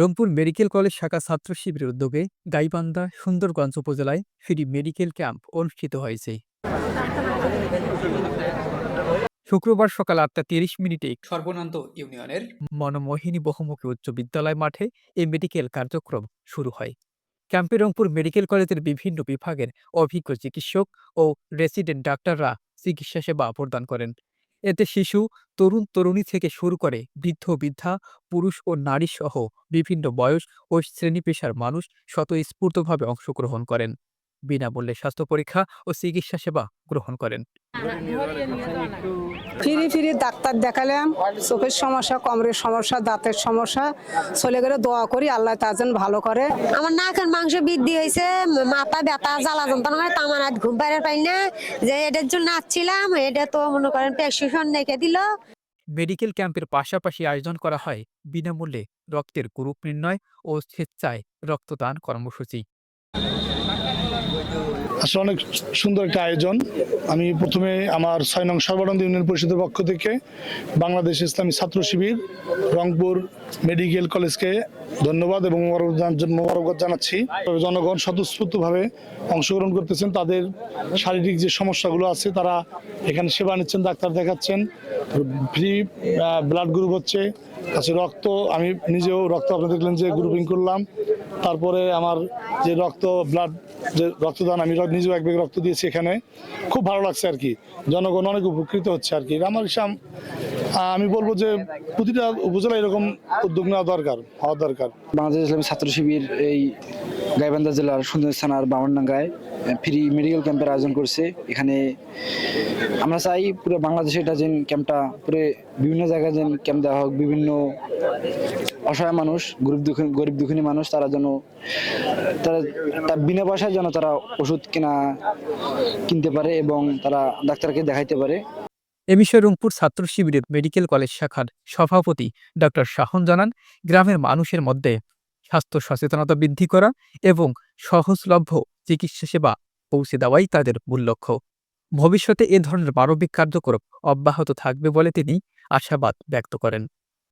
Rangpur medical college শাখা ছাত্র শিবিরের উদ্যোগে গাইবান্ধা সুন্দরগঞ্জ উপজেলায় ফ্রি মেডিকেল ক্যাম্প অনুষ্ঠিত হয়েছে। শুক্রবার সকাল আটটা তিরিশ মিনিটে সর্বনন্দ ইউনিয়নের মনমোহিনী বহুমুখী উচ্চ বিদ্যালয় মাঠে এই মেডিকেল কার্যক্রম শুরু হয়। ক্যাম্পে রংপুর মেডিকেল কলেজের বিভিন্ন বিভাগের অভিজ্ঞ চিকিৎসক ও রেসিডেন্ট ডাক্তাররা চিকিৎসা সেবা প্রদান করেন। এতে শিশু, তরুণ, তরুণী থেকে শুরু করে বৃদ্ধ, বৃদ্ধা, পুরুষ ও নারী সহ বিভিন্ন বয়স ও শ্রেণি পেশার মানুষ স্বতঃস্ফূর্তভাবে অংশগ্রহণ করেন। বিনামূল্যে স্বাস্থ্য পরীক্ষা ও চিকিৎসা সেবা গ্রহণ করেন। ফ্রি ফ্রি ডাক্তার দেখালাম চোখের সমস্যা কোমরের সমস্যা দাঁতের সমস্যা চলে গেলে দোয়া করি আল্লাহ তার যেন ভালো করে। আমার নাকের মাংস বৃদ্ধি হয়েছে মাথা ব্যথা জ্বালা যন্ত্রণা করে তো আমার রাত ঘুম বাইরে পাই না। যে এটার জন্য আসছিলাম এটা তো মনে করেন প্রেসক্রিপশন রেখে দিল। মেডিকেল ক্যাম্পের পাশাপাশি আয়োজন করা হয় বিনামূল্যে রক্তের গ্রুপ নির্ণয় ও স্বেচ্ছায় রক্তদান কর্মসূচি। আসলে অনেক সুন্দর একটা আয়োজন। আমি প্রথমে আমার ছয় নং সর্বানন্দ ইউনিয়ন পরিষদের পক্ষ থেকে বাংলাদেশ ইসলামী ছাত্র শিবির, রংপুর মেডিকেল কলেজকে ধন্যবাদ এবং মোবারক মোবারকবাদ জানাচ্ছি। জনগণ স্বতঃস্ফূর্তভাবে অংশগ্রহণ করতেছেন। তাদের শারীরিক যে সমস্যাগুলো আছে, তারা এখানে সেবা নিচ্ছেন, ডাক্তার দেখাচ্ছেন। ফ্রি ব্লাড গ্রুপ হচ্ছে আছে রক্ত। আমি নিজেও রক্ত আপনি দেখলেন যে গ্রুপিং করলাম। তারপরে আমার যে রক্ত ব্লাড যে রক্তদান, আমি নিজেও এক ব্যাগ রক্ত দিয়েছি এখানে। খুব ভালো লাগছে আর কি। জনগণ অনেক উপকৃত হচ্ছে আর কি। আমার আমি বলব যে প্রতিটা উপজেলা এরকম উদ্যোগ নেওয়া দরকার, হওয়া দরকার। বাংলাদেশ ইসলামী ছাত্র শিবির এই গাইবান্ধা জেলার সুন্দর থানার বামনডাঙ্গায় ফ্রি মেডিকেল ক্যাম্পের আয়োজন করছে। এখানে আমরা চাই পুরো বাংলাদেশে এটা যেন ক্যাম্পটা পুরো বিভিন্ন জায়গায় যেন ক্যাম্প দেওয়া হোক। বিভিন্ন অসহায় মানুষ, গরিব দুঃখী, গরিব দুঃখিনী মানুষ, তারা যেন, তারা তার বিনা পয়সায় যেন তারা ওষুধ কেনা কিনতে পারে এবং তারা ডাক্তারকে দেখাইতে পারে। এ বিষয়ে রংপুর ছাত্র শিবিরের মেডিকেল কলেজ শাখার সভাপতি ডক্টর শাহন জানান, গ্রামের মানুষের মধ্যে স্বাস্থ্য সচেতনতা বৃদ্ধি করা এবং সহজলভ্য চিকিৎসা সেবা পৌঁছে দেওয়াই তাদের মূল লক্ষ্য। ভবিষ্যতে এ ধরনের মানবিক কার্যক্রম অব্যাহত থাকবে বলে তিনি আশাবাদ ব্যক্ত করেন।